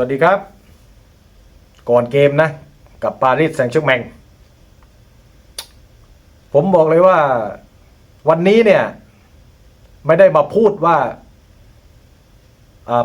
สวัสดีครับ ก่อนเกมนะ กับปารีสแซงต์แชร์กแมง ผมบอกเลยว่าวันนี้เนี่ย ไม่ได้มาพูดว่า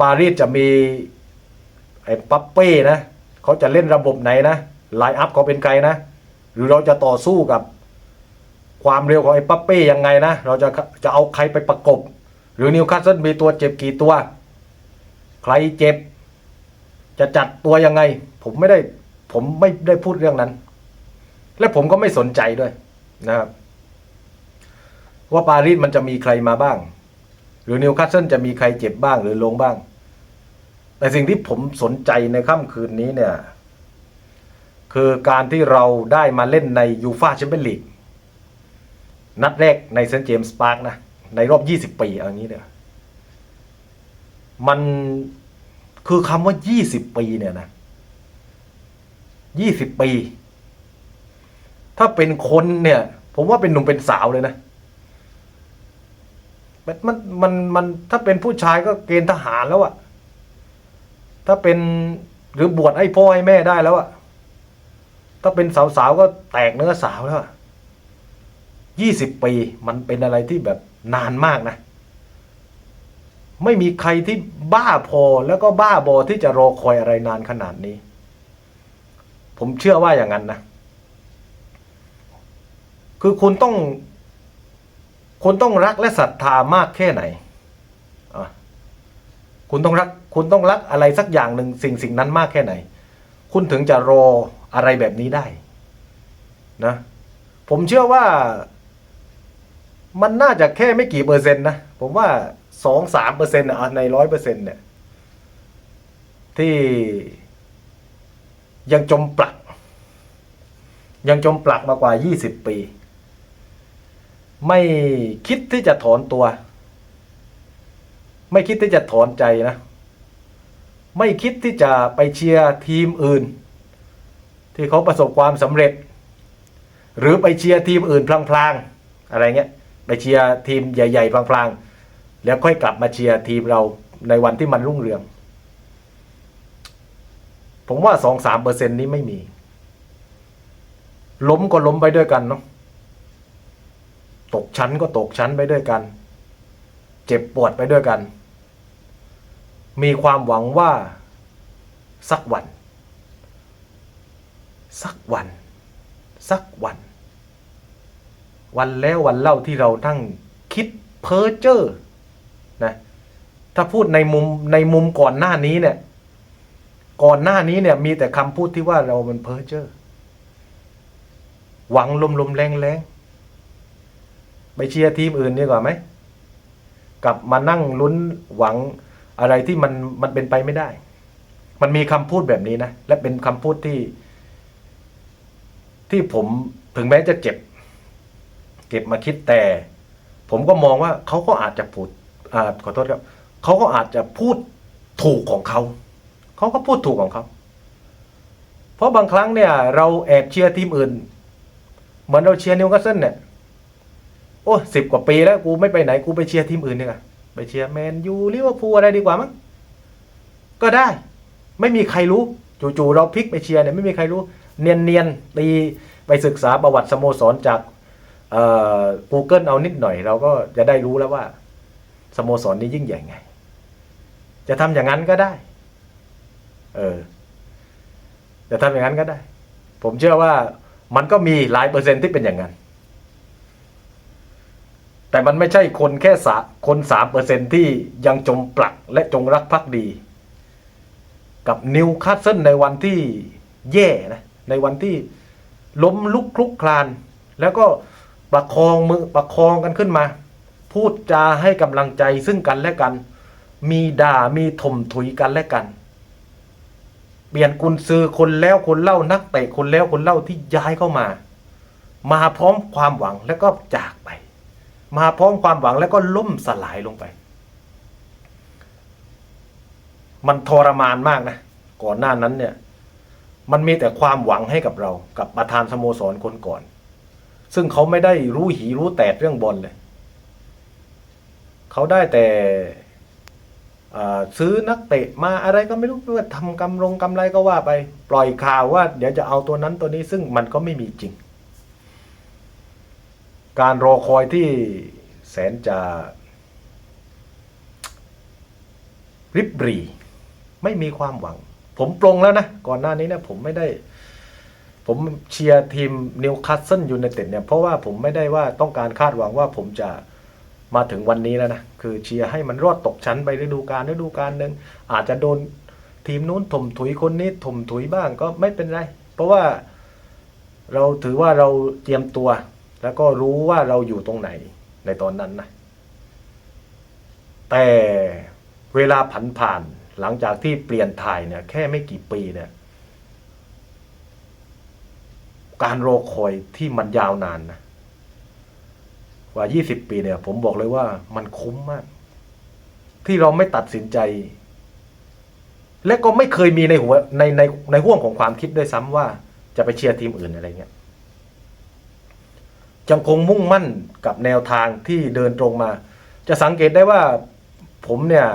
ปารีสจะมีไอ้ปั๊ปเป้นะเขาจะเล่นระบบไหนนะไลน์อัพเขาเป็นใครนะ หรือเราจะต่อสู้กับ ความเร็วของไอ้ปั๊ปเป้ยังไงนะ เราจะจะเอาใครไปประกบ หรือนิวคาสเซิลมีตัวเจ็บกี่ตัว ใครเจ็บ จะจัดตัวยังไง ผมไม่ได้ผมไม่ได้พูดเรื่องนั้น และผมก็ไม่สนใจด้วยนะครับ ว่าปารีสมันจะมีใครมาบ้าง หรือนิวคาสเซิลจะมีใครเจ็บบ้างหรือลงบ้าง แต่สิ่งที่ผมสนใจในค่ำคืนนี้เนี่ย คือการที่เราได้มาเล่นในยูฟาแชมเปี้ยนลีกนัดแรกในเซนต์เจมส์พาร์คนะ ในรอบ 20 ปีเอางี้เดี๋ยมัน คือคำว่า20ปีเนี่ยนะ20ปี ถ้าเป็นคนเนี่ย ผมว่าเป็นหนุ่มเป็นสาวเลยนะมันมันมันมันถ้าเป็นผู้ชายก็เกณฑ์ทหารแล้วอะถ้าเป็นหรือบวชให้พ่อให้แม่ได้แล้วอะถ้าเป็นสาวๆก็แตกเนื้อสาวแล้วอะยี่สิบปีมันเป็นอะไรที่แบบนานมากนะ ไม่มีใครที่บ้าพอแล้วก็บ้าบอที่จะรอคอยอะไรนานขนาดนี้ ผมเชื่อว่าอย่างนั้นนะ คือคุณต้อง คุณต้องรักและศรัทธามากแค่ไหน คุณต้องรัก คุณต้องรักอะไรสักอย่างหนึ่งสิ่งสิ่งนั้นมากแค่ไหน คุณถึงจะรออะไรแบบนี้ได้ นะ ผมเชื่อว่า มันน่าจะแค่ไม่กี่เปอร์เซ็นต์นะ ผมว่า สองสามเปอร์เซ็นต์ะในร้อยเปอร์เซ็นต์เนี่ยที่ยังจมปลัก ยังจมปลักมากว่ายี่สิบปี ไม่คิดที่จะถอนตัว ไม่คิดที่จะถอนใจนะ ไม่คิดที่จะไปเชียร์ทีมอื่น ที่เขาประสบความสำเร็จ หรือไปเชียร์ทีมอื่นพลางๆ อะไรเงี้ย ไปเชียร์ทีมใหญ่ ๆพลางๆ แล้วค่อยกลับมาเชียร์ทีมเราในวันที่มันรุ่งเรือง ผมว่าสองสามเปอร์เซ็นนี้ไม่มี ล้มก็ล้มไปด้วยกันเนาะตกชั้นก็ตกชั้นไปด้วยกัน เจ็บปวดไปด้วยกัน มีความหวังว่า สักวัน สักวัน สักวัน วันแล้ววันเล่าที่เราทั้งคิดเพ้อเจ้อ นะถ้าพูดในมุมในมุมก่อนหน้านี้เนี่ย ก่อนหน้านี้เนี่ยมีแต่คำพูดที่ว่าเรามันเพ้อเจ้อหวังลมๆแรงๆไปเชียร์ทีมอื่นดีกว่าไหมกลับมานั่งลุ้นหวังอะไรที่มันมันเป็นไปไม่ได้ มันมีคำพูดแบบนี้นะ และเป็นคำพูดที่ ที่ผมถึงแม้จะเจ็บ เก็บมาคิดแต่ ผมก็มองว่าเขาก็อาจจะพูด อ่าขอโทษครับเขาก็อาจจะพูดถูกของเขาเขาก็พูดถูกของเขาเพราะบางครั้งเนี่ย เราแอบเชียร์ทีมอื่น เหมือนเราเชียร์นิวคาสเซิลเนี่ยโอ้สิบกว่าปีแล้วกูไม่ไปไหนกูไปเชียร์ทีมอื่นดีกว่าไปเชียร์แมนยูลิเวอร์พูลอะไรดีกว่ามั้งก็ได้ ไม่มีใครรู้จู่ๆเราพลิกไปเชียร์เนี่ยไม่มีใครรู้ เนียนๆตีไปศึกษาประวัติสโมสรจากเอ่อ Google เอานิดหน่อย เราก็จะได้รู้แล้วว่า สโมสรนี้ยิ่งใหญ่ไง จะทำอย่างนั้นก็ได้ เออ จะทำอย่างนั้นก็ได้ ผมเชื่อว่ามันก็มีหลายเปอร์เซ็นต์ที่เป็นอย่างนั้น แต่มันไม่ใช่คนแค่สาคนสามเปอร์เซ็นที่ยังจมปลักและจงรักภักดี กับนิวคาสเซิลในวันที่แย่นะ ในวันที่ล้มลุกคลุกคลาน แล้วก็ประคองมือประคองกันขึ้นมา พูดจาให้กำลังใจซึ่งกันและกัน มีด่ามีถมถุยกันและกัน เปลี่ยนกุนซือคนแล้วคนเล่านักเตะคนแล้วคนเล่าที่ย้ายเข้ามา มาพร้อมความหวังแล้วก็จากไป มาพร้อมความหวังแล้วก็ล่มสลายลงไป มันทรมานมากนะ ก่อนหน้านั้นเนี่ย มันมีแต่ความหวังให้กับเรา กับประธานสโมสรคนก่อน ซึ่งเขาไม่ได้รู้หีรู้แตดเรื่องบอลเลย เขาได้แต่ซื้อนักเตะมาอะไรก็ไม่รู้เพื่อทำกำรงกำไรก็ว่าไป ปล่อยข่าวว่า เดี๋ยวจะเอาตัวนั้นตัวนี้ซึ่งมันก็ไม่มีจริง การรอคอยที่แสนจะริบหรีไม่มีความหวัง ผมปรงแล้วนะ ก่อนหน้านี้เนี่ยผมไม่ได้ ผมเชียร์ทีมนิวคาสเซิลยูไนเต็ดเนี่ย เพราะว่าผมไม่ได้ว่าต้องการคาดหวังว่าผมจะ มาถึงวันนี้แล้วนะคือเชียร์ให้มันรอดตกชั้นไปฤดูกาลฤดูกาลหนึ่งอาจจะโดนทีมนู้นถมถุยคนนี้ถมถุยบ้างก็ไม่เป็นไร เพราะว่าเราถือว่าเราเตรียมตัว แล้วก็รู้ว่าเราอยู่ตรงไหนในตอนนั้นนะแต่เวลาผันผ่านหลังจากที่เปลี่ยนถ่ายเนี่ย แค่ไม่กี่ปีเนี่ย การรอคอยที่มันยาวนานนะ ว่า 20 ปีเนี่ย ผมบอกเลยว่ามันคุ้มมาก ที่เราไม่ตัดสินใจ และก็ไม่เคยมีในหัวในในในห่วงของความคิดด้วยซ้ำว่า จะไปเชียร์ทีมอื่นอะไรเงี้ยยังคงมุ่งมั่นกับแนวทางที่เดินตรงมา จะสังเกตได้ว่าผมเนี่ย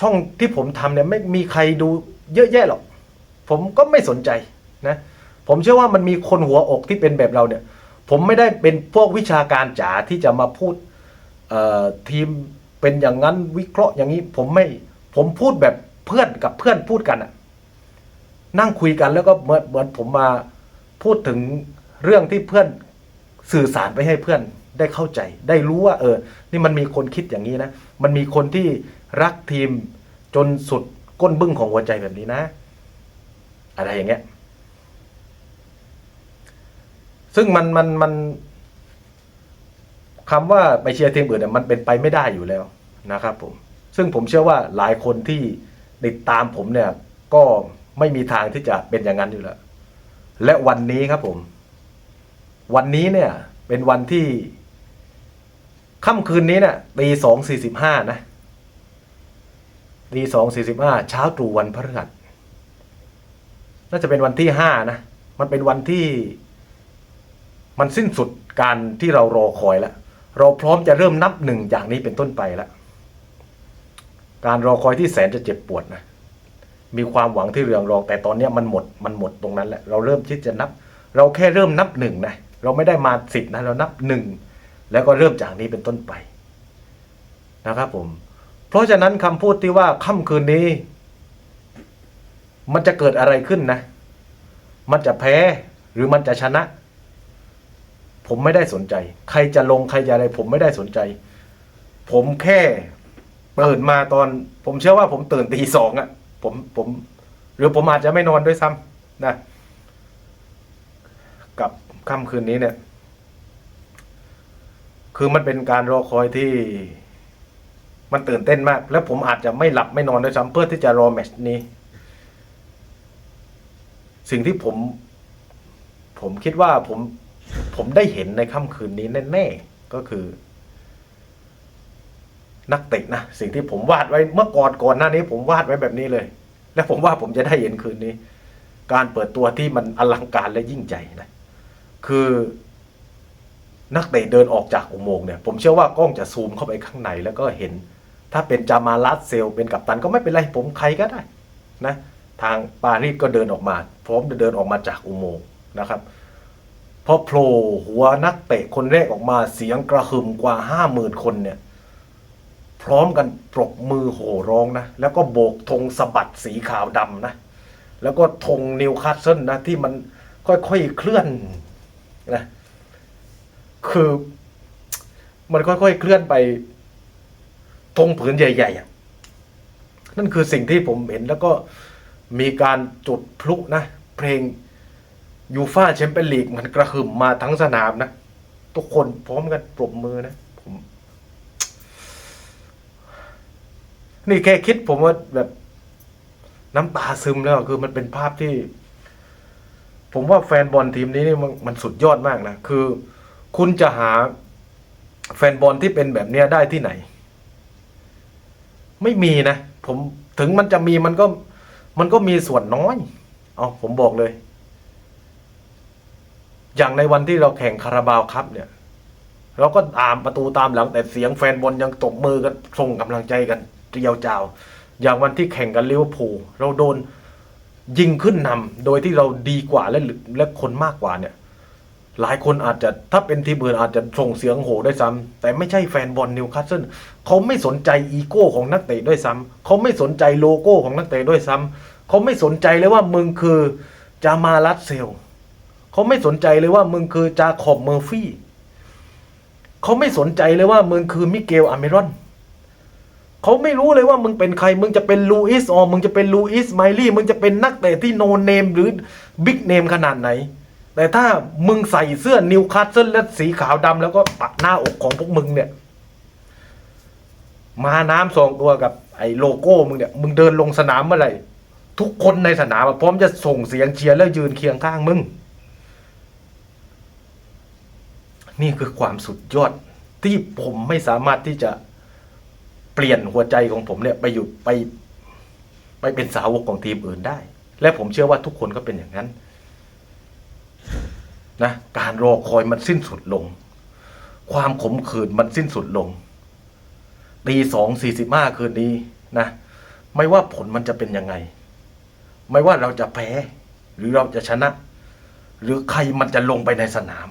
ช่องที่ผมทำเนี่ยไม่มีใครดูเยอะแยะหรอก ผมก็ไม่สนใจนะ ผมเชื่อว่ามันมีคนหัวอกที่เป็นแบบเราเนี่ย ผมไม่ได้เป็นพวกวิชาการจ๋าที่จะมาพูดทีมเป็นอย่างนั้นวิเคราะห์อย่างนี้ผมไม่ผมพูดแบบเพื่อนกับเพื่อนพูดกันอะนั่งคุยกันแล้วก็เหมือนเหมือนผมมาพูดถึงเรื่องที่เพื่อนสื่อสารไปให้เพื่อนได้เข้าใจ ได้รู้ว่า เออ นี่มันมีคนคิดอย่างนี้นะ มันมีคนที่รักทีมจนสุดก้นบึ้งของหัวใจแบบนี้นะ อะไรอย่างเงี้ย ซึ่งมันมันมันคำว่าไปเชียร์ทีมอื่นเนี่ยมันเป็นไปไม่ได้อยู่แล้วนะครับผม ซึ่งผมเชื่อว่าหลายคนที่ติดตามผมเนี่ย ก็ไม่มีทางที่จะเป็นอย่างนั้นอยู่แล้ว และวันนี้ครับผม วันนี้เนี่ย เป็นวันที่ค่ำคืนนี้เนี่ยตีสองสี่สิบห้านะตีสองสี่สิบห้าเช้าตรู่วันพฤหัสน่าจะเป็นวันที่ห้านะ มันเป็นวันที่ มันสิ้นสุดการที่เรารอคอยแล้ว เราพร้อมจะเริ่มนับหนึ่งอย่างนี้เป็นต้นไปแล้ว การรอคอยที่แสนจะเจ็บปวดนะ มีความหวังที่เรืองรอง แต่ตอนนี้มันหมด มันหมดตรงนั้นแหละ เราเริ่มที่จะนับ เราแค่เริ่มนับหนึ่งนะ เราไม่ได้มาสิบนะ เรานับหนึ่ง แล้วก็เริ่มจากนี้เป็นต้นไปนะครับผม เพราะฉะนั้นคำพูดที่ว่าค่ำคืนนี้ มันจะเกิดอะไรขึ้นนะ มันจะแพ้หรือมันจะชนะ ผมไม่ได้สนใจ ใครจะลงใครจะอะไร ผมไม่ได้สนใจ ผมแค่ตื่นมาตอน ผมเชื่อว่าผมตื่นตีสองอะ่ะผมผม หรือผมอาจจะไม่นอนด้วยซ้ำนะกับค่ำคืนนี้เนี่ย คือมันเป็นการรอคอยที่ มันตื่นเต้นมาก แล้วผมอาจจะไม่หลับไม่นอนด้วยซ้ำเพื่อที่จะรอแมตช์นี้ สิ่งที่ผม ผมคิดว่าผม ผมได้เห็นในค่ำคืนนี้แน่ๆก็คือ นักเตะนะสิ่งที่ผมวาดไว้เมื่อก่อนก่อนหน้านี้ ผมวาดไว้แบบนี้เลย และผมว่าผมจะได้เห็นคืนนี้ การเปิดตัวที่มันอลังการและยิ่งใหญ่นะคือนักเตะเดินออกจากอุโมงค์เนี่ยผมเชื่อว่ากล้องจะซูมเข้าไปข้างในแล้วก็เห็น ถ้าเป็นจามาลัสเซลเป็นกัปตันก็ไม่เป็นไรผมใครก็ได้นะ ทางปารีสก็เดินออกมา พร้อมจะเดินออกมาจากอุโมงค์นะครับ พอโผล่หัวนักเตะคนแรกออกมาเสียงกระหึ่มกว่าห้าหมื่นคนเนี่ย พร้อมกันปรบมือโห่ร้องนะ แล้วก็โบกธงสะบัดสีขาวดำนะ แล้วก็ธงนิวคาสเซิลนะ ที่มันค่อยๆเคลื่อนนะคือ มันค่อยๆเคลื่อนไปธงผืนใหญ่ๆอะนั่นคือสิ่งที่ผมเห็นแล้วก็มีการจุดพลุนะ เพลง ยูฟาแชมเปี้ยนลีกมันกระหึ่มมาทั้งสนามนะ ทุกคนพร้อมกันปรบมือนะผมนี่แค่คิดผมว่าแบบน้ำตาซึมแล้วคือมันเป็นภาพที่ ผมว่าแฟนบอลทีมนี้นี่มันมันสุดยอดมากนะ คือ คุณจะหาแฟนบอลที่เป็นแบบเนี้ยได้ที่ไหน ไม่มีนะ ผมถึงมันจะมีมันก็ มันก็มีส่วนน้อย เอาผมบอกเลย อย่างในวันที่เราแข่งคาราบาวครับเนี่ย เราก็ตามประตูตามหลังแต่เสียงแฟนบอลยังตบมือกันส่งกำลังใจกันเรียวจาว อย่างวันที่แข่งกันลิเวอร์พูลเราโดนยิงขึ้นนำโดยที่เราดีกว่าและและคนมากกว่าเนี่ย หลายคนอาจจะถ้าเป็นทีมอื่นอาจจะส่งเสียงโห่ด้วยซ้ำแต่ไม่ใช่แฟนบอลนิวคาสเซิลเขาไม่สนใจอีโก้ของนักเตะด้วยซ้ำเขาไม่สนใจโลโก้ของนักเตะด้วยซ้ำเขาไม่สนใจเลยว่ามึงคือจามารัสเซล เขาไม่สนใจเลยว่ามึงคือจาคอบเมอร์ฟี่เขาไม่สนใจเลยว่ามึงคือมิเกลอเมรอนเขาไม่รู้เลยว่ามึงเป็นใคร มึงจะเป็นลูอิสออมึงจะเป็นลูอิสไมลี่ มึงจะเป็นนักเตะที่โนเนมหรือบิ๊กเนมขนาดไหน แต่ถ้ามึงใส่เสื้อนิวคาสเซิลและสีขาวดำแล้วก็ปักหน้าอกของพวกมึงเนี่ย มาน้ำสองตัวกับไอ้โลโก้มึงเนี่ย มึงเดินลงสนามเมื่อไหร่ ทุกคนในสนามอะพร้อมจะส่งเสียงเชียร์แล้วยืนเคียงข้างมึง นี่คือความสุดยอดที่ผมไม่สามารถที่จะเปลี่ยนหัวใจของผมเนี่ยไปอยู่ไปไปเป็นสาวกของทีมอื่นได้ และผมเชื่อว่าทุกคนก็เป็นอย่างนั้นนะการรอคอยมันสิ้นสุดลง ความขมขื่นมันสิ้นสุดลงตีสองสี่สิบห้าคืนนี้นะไม่ว่าผลมันจะเป็นยังไง ไม่ว่าเราจะแพ้ หรือเราจะชนะ หรือใครมันจะลงไปในสนาม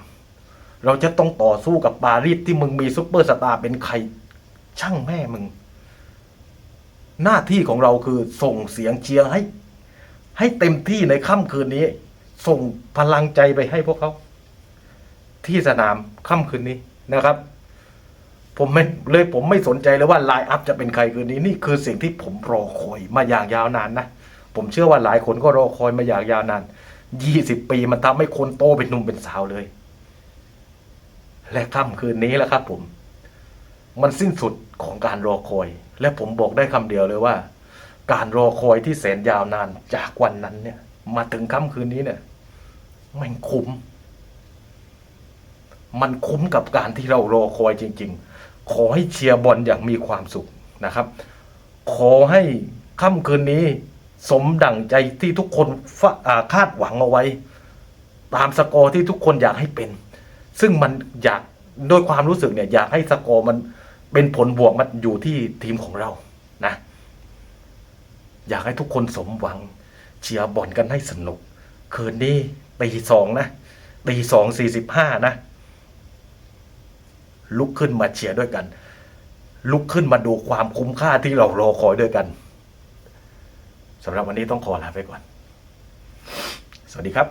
เราจะต้องต่อสู้กับปารีสที่มึงมีซุปเปอร์สตาร์เป็นใคร ช่างแม่มึง หน้าที่ของเราคือส่งเสียงเชียร์ให้ ให้เต็มที่ในค่ำคืนนี้ ส่งพลังใจไปให้พวกเขา ที่สนามค่ำคืนนี้นะครับ ผมไม่เลยผมไม่สนใจเลยว่าไลน์อัพจะเป็นใครคืนนี้นี่คือสิ่งที่ผมรอคอยมาอย่างยาวนานนะผมเชื่อว่าหลายคนก็รอคอยมาอย่างยาวนานยี่สิบปีมันทำให้คนโตเป็นหนุ่มเป็นสาวเลย และค่ำคืนนี้แหละครับผม มันสิ้นสุดของการรอคอย และผมบอกได้คำเดียวเลยว่า การรอคอยที่แสนยาวนานจากวันนั้นเนี่ย มาถึงค่ำคืนนี้เนี่ยมันคุ้ม มันคุ้มกับการที่เรารอคอยจริง ๆ ขอให้เชียร์บอลอย่างมีความสุขนะครับ ขอให้ค่ำคืนนี้ สมดั่งใจที่ทุกคนคาดหวังเอาไว้ ตามสกอร์ที่ทุกคนอยากให้เป็น ซึ่งมันอยากโดยความรู้สึกเนี่ยอยากให้สกอร์มันเป็นผลบวกมันอยู่ที่ทีมของเรานะ อยากให้ทุกคนสมหวังเชียร์บอลกันให้สนุก คืนนี้ตีสองนะตีสองสี่สิบห้านะ ลุกขึ้นมาเชียร์ด้วยกัน ลุกขึ้นมาดูความคุ้มค่าที่เรารอคอยด้วยกันสำหรับวันนี้ต้องขอลาไปก่อน สวัสดีครับ